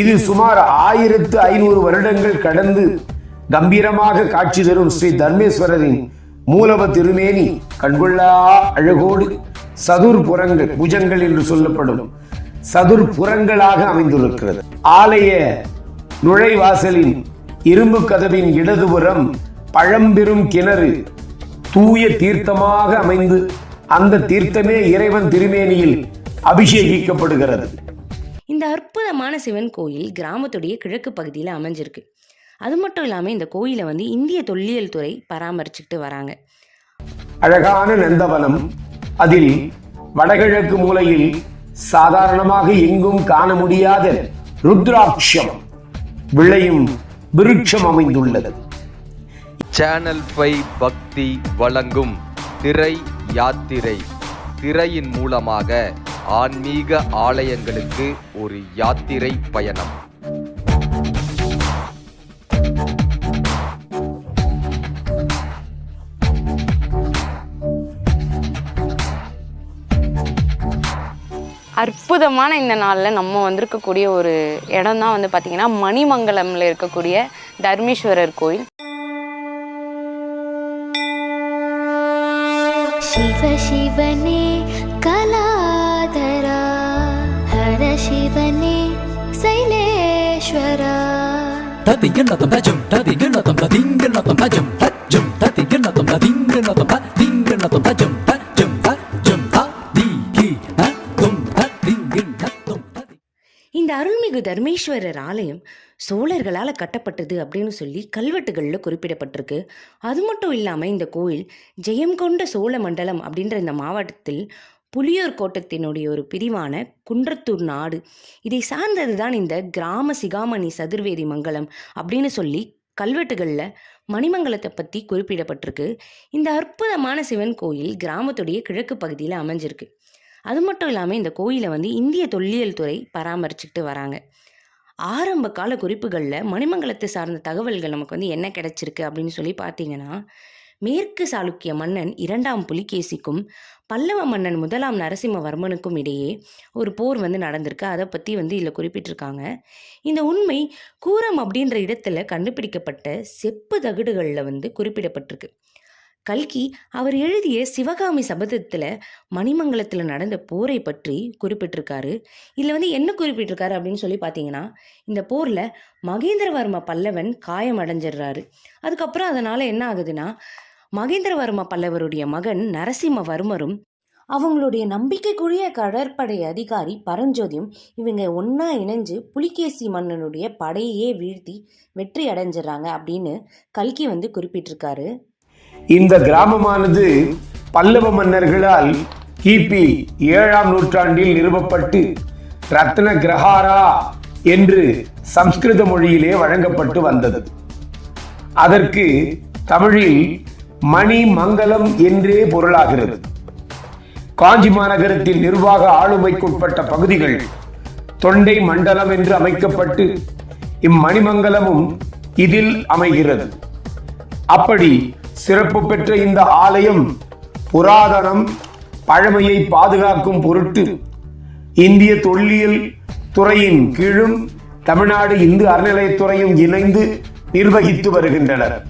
இது சுமார் ஆயிரத்து ஐநூறு வருடங்கள் கடந்து கம்பீரமாக காட்சி தரும் ஸ்ரீ தர்மேஸ்வரரின் மூலவ திருமேனி கண்கொள்ளா அழகோடு சதுர் புறங்கள் புஜங்கள் என்று சொல்லப்படும் சதுர் புறங்களாக அமைந்திருக்கிறது. ஆலய நுழைவாசலின் இரும்பு கதவின் இடதுபுறம் பழம்பெரும் கிணறு தூய தீர்த்தமாக அமைந்து அந்த தீர்த்தமே இறைவன் திருமேனியில் அபிஷேகிக்கப்படுகிறது. இந்த அற்புதமான சிவன் கோயில் கிராமத்துடைய கிழக்கு பகுதியில் அமைஞ்சிருக்கு. அது மட்டும் இல்லாமல் இந்த கோயிலை வந்து இந்திய தொல்லியல் துறை பராமரிச்சுக்கிட்டு வராங்க. அழகான நந்தவனம். அதில் வடகிழக்கு மூலையில் சாதாரணமாக எங்கும் காண முடியாத ருத்ராட்சம் விளையும் விருட்சம் அமைந்துள்ளது. சேனல் ஃபைவ் பக்தி வழங்கும் திரை யாத்திரை. திரையின் மூலமாக ஆன்மீக ஆலயங்களுக்கு ஒரு யாத்திரை பயணம். அற்புதமான இந்த நாளில் நம்ம வந்திருக்கக்கூடிய ஒரு இடம் தான் வந்து பார்த்திங்கன்னா மணிமங்கலமில் இருக்கக்கூடிய தர்மேஸ்வரர் கோயில். சிவ சிவனே இந்த அருள்மிகு தர்மேஸ்வரர் ஆலயம் சோழர்களால் கட்டப்பட்டது அப்படின்னு சொல்லி கல்வெட்டுகளில் குறிப்பிடப்பட்டிருக்கு. அது மட்டும் இல்லாமல் இந்த கோயில் ஜெயம் கொண்ட சோழ மண்டலம் அப்படின்ற இந்த மாவட்டத்தில் புலியூர் கோட்டத்தினுடைய ஒரு பிரிவான குன்றத்தூர் நாடு. இதை சார்ந்தது தான் இந்த கிராம சிகாமணி சதுர்வேதி மங்கலம் அப்படின்னு சொல்லி கல்வெட்டுகளில் மணிமங்கலத்தை பற்றி குறிப்பிடப்பட்டிருக்கு. இந்த அற்புதமான சிவன் கோயில் கிராமத்துடைய கிழக்கு பகுதியில் அமைஞ்சிருக்கு. அது மட்டும் இல்லாமல் இந்த கோயிலை வந்து இந்திய தொல்லியல் துறை பராமரிச்சுக்கிட்டு வராங்க. ஆரம்ப கால குறிப்புகளில் மணிமங்கலத்தை சார்ந்த தகவல்கள் நமக்கு வந்து என்ன கிடைச்சிருக்கு அப்படின்னு சொல்லி பார்த்தீங்கன்னா மேற்கு சாளுக்கிய மன்னன் இரண்டாம் புலிகேசிக்கும் பல்லவ மன்னன் முதலாம் நரசிம்மவர்மனுக்கும் இடையே ஒரு போர் வந்து நடந்திருக்கு. அதை பற்றி வந்து இதில் குறிப்பிட்டிருக்காங்க. இந்த உண்மை கூரம் அப்படின்ற இடத்துல கண்டுபிடிக்கப்பட்ட செப்பு தகடுகளில் வந்து குறிப்பிடப்பட்டிருக்கு. கல்கி அவர் எழுதிய சிவகாமி சபதத்தில் மணிமங்கலத்தில் நடந்த போரை பற்றி குறிப்பிட்டிருக்காரு. இதில் வந்து என்ன குறிப்பிட்டிருக்காரு அப்படின்னு சொல்லி பார்த்தீங்கன்னா இந்த போரில் மகேந்திரவர்ம பல்லவன் காயமடைஞ்சிடுறாரு அதுக்கப்புறம் அதனால் என்ன ஆகுதுன்னா மகேந்திரவர்ம பல்லவருடைய மகன் நரசிம்மவர்மரும் அவங்களுடைய நம்பிக்கைக்குரிய கடற்படை அதிகாரி பரஞ்சோதியும் இவங்க ஒன்றா இணைஞ்சு புலிகேசி மன்னனுடைய படையே வீழ்த்தி வெற்றி அடைஞ்சிடுறாங்க அப்படின்னு கல்கி வந்து குறிப்பிட்டிருக்காரு. இந்த கிராமமானது பல்லவ மன்னர்களால் கிபி ஏழாம் நூற்றாண்டில் நிறுவப்பட்டு ரத்ன கிரஹாரா என்று சம்ஸ்கிருத மொழியிலே வழங்கப்பட்டு வந்தது. அதற்கு தமிழில் மணி மங்கலம் என்றே பொருளாகிறது. காஞ்சி மாநகரத்தின் நிர்வாக ஆளுமைக்குட்பட்ட பகுதிகள் தொண்டை மண்டலம் என்று அமைக்கப்பட்டு இம்மணிமங்கலமும் இதில் அமைகிறது. அப்படி சிறப்பு பெற்ற இந்த ஆலயம் புராதனம் பழமையை பாதுகாக்கும் பொருட்டு இந்திய தொல்லியல் துறையின் கீழும் தமிழ்நாடு இந்து அறநிலையத்துறையும் இணைந்து நிர்வகித்து வருகின்றனர்.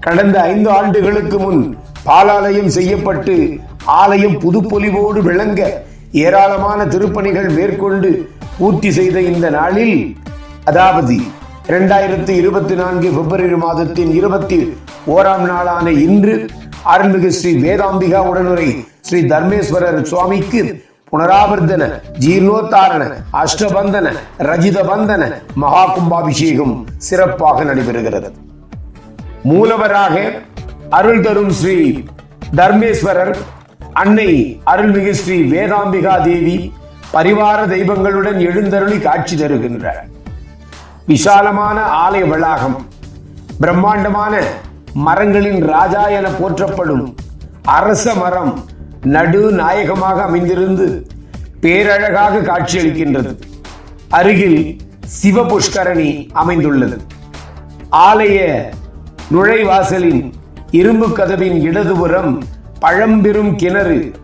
கடந்த ஐந்து ஆண்டுகளுக்கு முன் பாலாலயம் செய்யப்பட்டு ஆலயம் புதுப்பொலிவோடு விளங்க ஏராளமான திருப்பணிகள் மேற்கொண்டு பூர்த்தி செய்த இந்த நாளில் அதாவது இரண்டாயிரத்தி இருபத்தி நான்கு பிப்ரவரி மாதத்தின் இருபத்தி ஓராம் நாளான இன்று அருள்மிகு ஸ்ரீ வேதாம்பிகா உடனுரை ஸ்ரீ தர்மேஸ்வரர் சுவாமிக்கு புனராவர்த்தன ஜீர்ணோத்தாரண அஷ்டபந்தன ரஜித பந்தன மகா கும்பாபிஷேகம் சிறப்பாக நடைபெறுகிறது. மூலவராக அருள் தரும் ஸ்ரீ தர்மேஸ்வரர் அன்னை அருள்மிகு ஸ்ரீ வேதாம்பிகா தேவி பரிவார தெய்வங்களுடன் எழுந்தருளி காட்சி தருகின்றார். விசாலமான ஆலய வளாகம் பிரம்மாண்டமான மரங்களின் ராஜா என போற்றப்படும் அரச மரம் நடு நாயகமாக அமைந்திருந்து பேரழகாக காட்சியளிக்கின்றது. அருகில் சிவ புஷ்கரணி அமைந்துள்ளது. ஆலய நுழைவாசலின் இரும்பு கதவின் இடதுபுறம் பழம்பெரும் கிணறு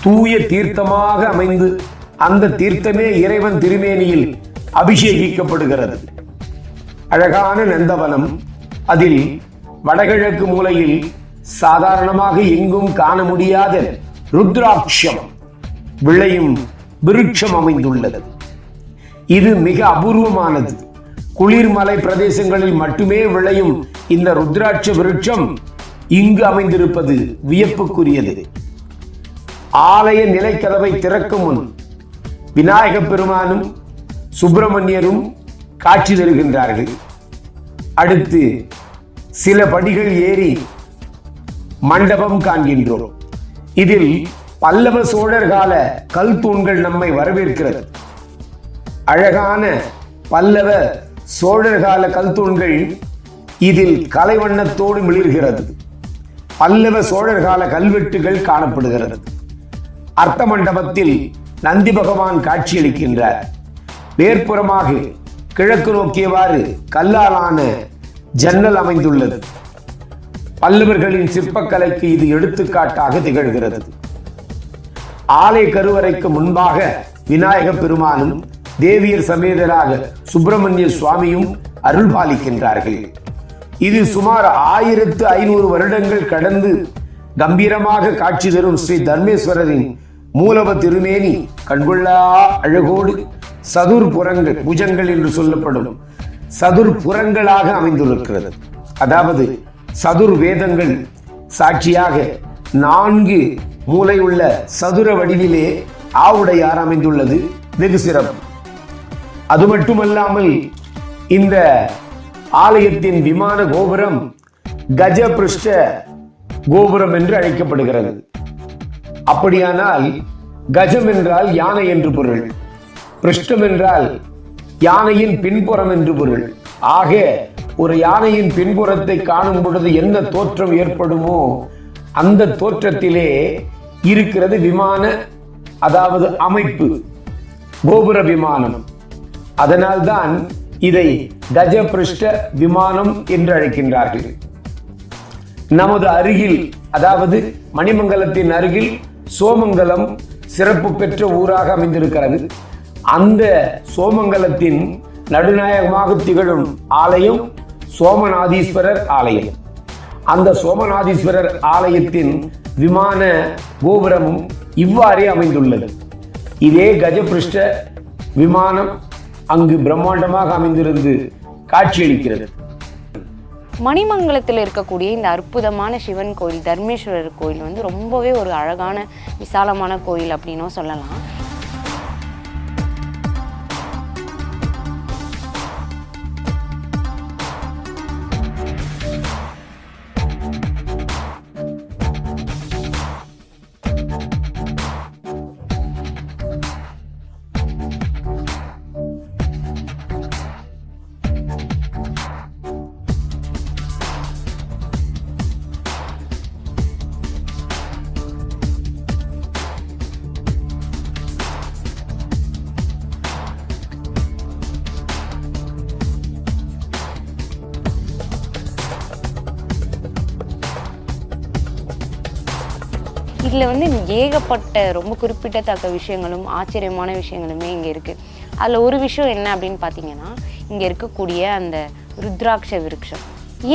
தூய தீர்த்தமாக அமைந்து அந்த தீர்த்தமே இறைவன் திருமேனியில் அபிஷேகிக்கப்படுகிறது. அழகான நந்தவனம் அதில் வடகிழக்கு மூலையில் சாதாரணமாக எங்கும் காண முடியாத ருத்ராட்சம் விளையும் விருட்சம் அமைந்துள்ளது. இது மிக அபூர்வமானது. குளிர்மலை பிரதேசங்களில் மட்டுமே விளையும் இந்த ருத்ராட்ச விருட்சம் இங்கு அமைந்திருப்பது வியப்புக்குரியது. ஆலய நிலைக்கதவை திறக்கும் முன் விநாயகப் பெருமானும் சுப்பிரமணியரும் காட்சி தருகின்றார்கள். அடுத்து சில படிகள் ஏறி மண்டபம் காண்கின்றோம். இதில் பல்லவ சோழர் கால கல் தூண்கள் நம்மை வரவேற்கிறது. அழகான பல்லவ சோழர் கால கல் தூண்கள் இதில் கலைவண்ணத்தோடு மிளிர்கிறது. பல்லவ சோழர் கால கல்வெட்டுகள் காணப்படுகிறது. அர்த்த மண்டபத்தில் நந்தி பகவான் காட்சியளிக்கின்றார் மேற்புறமாக கிழக்கு நோக்கியவாறு கல்லாலான ஜன்னல் அமைந்துள்ளது. பல்லவர்களின் சிற்பக்கலைக்கு இது எடுத்துக்காட்டாக திகழ்கிறது. ஆலய கருவறைக்கு முன்பாக விநாயக பெருமானும் தேவியர் சமேதராக சுப்பிரமணிய சுவாமியும் அருள் பாலிக்கின்றார்கள் இது சுமார் ஆயிரத்து ஐநூறு வருடங்கள் கடந்து கம்பீரமாக காட்சி தரும் ஸ்ரீ தர்மேஸ்வரரின் மூலவ திருமேனி கண்கொள்ளா அழகோடு சதுர்புறங்கள் புஜங்கள் என்று சொல்லப்படும். சதுர் புறங்களாக அமைந்திருக்கிறது. அதாவது சதுர் வேதங்கள் சாட்சியாக நான்கு மூலை உள்ள சதுர வடிவிலே ஆவுடையார் அமைந்துள்ளது. வெகு சிறப்பு. அது மட்டுமல்லாமல் இந்த ஆலயத்தின் விமான கோபுரம் கஜபிருஷ்ட கோபுரம் என்று அழைக்கப்படுகிறது. அப்படியானால் கஜம் என்றால் யானை என்று பொருள். பிருஷ்டம் என்றால் யானையின் பின்புறம் என்று பொருள். ஆக ஒரு யானையின் பின்புறத்தை காணும் பொழுது எந்த தோற்றம் ஏற்படுமோ அந்த தோற்றத்திலே இருக்கிறது விமான அதாவது அமைப்பு கோபுர விமானம். அதனால்தான் இதை கஜபிருஷ்ட விமானம் என்று அழைக்கின்றார்கள். நமது அருகில் அதாவது மணிமங்கலத்தின் அருகில் சோமங்கலம் சிறப்பு பெற்ற ஊராக அமைந்திருக்கிறது. அந்த சோமங்கலத்தின் நடுநாயகமாக திகழும் ஆலயம் சோமநாதீஸ்வரர் ஆலயம். அந்த சோமநாதீஸ்வரர் ஆலயத்தின் விமான கோபுரமும் இவ்வாறே அமைந்துள்ளது. இதே கஜபிருஷ்ட விமானம் அங்கு பிரம்மாண்டமாக அமைந்திருந்து காட்சியளிக்கிறது. மணிமங்கலத்தில் இருக்கக்கூடிய இந்த அற்புதமான சிவன் கோயில் தர்மேஸ்வரர் கோயில் வந்து ரொம்பவே ஒரு அழகான விசாலமான கோயில் அப்படின்னும் சொல்லலாம். இதில் வந்து ஏகப்பட்ட ரொம்ப குறிப்பிடத்தக்க விஷயங்களும் ஆச்சரியமான விஷயங்களுமே இங்கே இருக்குது அதில் ஒரு விஷயம் என்ன அப்படின்னு பார்த்தீங்கன்னா இங்கே இருக்கக்கூடிய அந்த ருத்ராட்ச விருட்சம்.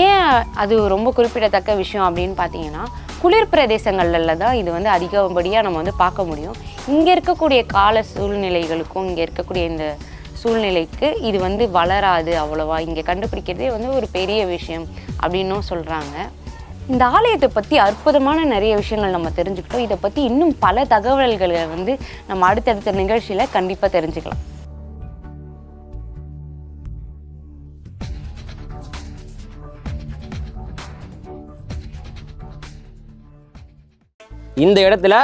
ஏன் அது ரொம்ப குறிப்பிடத்தக்க விஷயம் அப்படின்னு பார்த்தீங்கன்னா குளிர் பிரதேசங்கள்ல தான் இது வந்து அதிகப்படியாக நம்ம வந்து பார்க்க முடியும். இங்கே இருக்கக்கூடிய கால சூழ்நிலைகளுக்கும் இங்கே இருக்கக்கூடிய இந்த சூழ்நிலைக்கு இது வந்து வளராது அவ்வளோவா. இங்கே கண்டுபிடிக்கிறதே வந்து ஒரு பெரிய விஷயம் அப்படின்னும் சொல்கிறாங்க இந்த ஆலயத்தை பற்றி அற்புதமான நிறைய விஷயங்கள் நம்ம தெரிஞ்சுக்கிட்டோம். இதை பற்றி இன்னும் பல தகவல்களை வந்து நம்ம அடுத்தடுத்த நிகழ்ச்சியில் கண்டிப்பாக தெரிஞ்சுக்கலாம். இந்த இடத்துல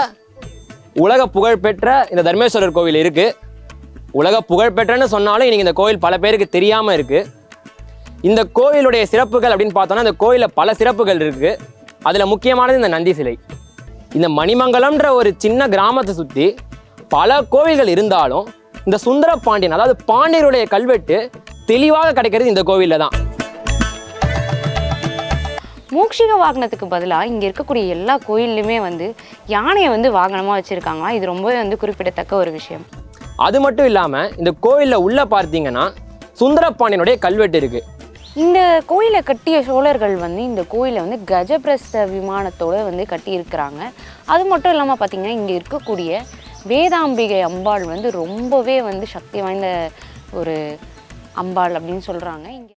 உலக புகழ்பெற்ற இந்த தர்மேஸ்வரர் கோவில் இருக்குது உலக புகழ்பெற்றன்னு சொன்னாலும் இன்றைக்கி இந்த கோவில் பல பேருக்கு தெரியாமல் இருக்குது இந்த கோயிலுடைய சிறப்புகள் அப்படின்னு பார்த்தோம்னா இந்த கோயிலில் பல சிறப்புகள் இருக்கு. அதுல முக்கியமானது இந்த நந்தி சிலை. இந்த மணிமங்கலம்ன்ற ஒரு சின்ன கிராமத்தை சுற்றி பல கோவில்கள் இருந்தாலும் இந்த சுந்தர பாண்டியன் அதாவது பாண்டியருடைய கல்வெட்டு தெளிவாக கிடைக்கிறது இந்த கோவிலில் தான். மூக்ஷிக வாகனத்துக்கு பதிலாக இங்கே இருக்கக்கூடிய எல்லா கோயில்லையுமே வந்து யானையை வந்து வாகனமாக வச்சுருக்காங்களாம் இது ரொம்பவே வந்து குறிப்பிடத்தக்க ஒரு விஷயம். அது மட்டும் இல்லாமல் இந்த கோயிலில் உள்ள பார்த்தீங்கன்னா சுந்தரபாண்டியனுடைய கல்வெட்டு இருக்குது இந்த கோயிலை கட்டிய சோழர்கள் வந்து இந்த கோயிலை வந்து கஜபிரஸ்த விமானத்தோடு வந்து கட்டியிருக்கிறாங்க. அது மட்டும் இல்லாமல் பார்த்தீங்கன்னா இங்கே இருக்கக்கூடிய வேதாம்பிகை அம்பாள் வந்து ரொம்பவே வந்து சக்தி வாய்ந்த ஒரு அம்பாள் அப்படின்னு சொல்கிறாங்க இங்கே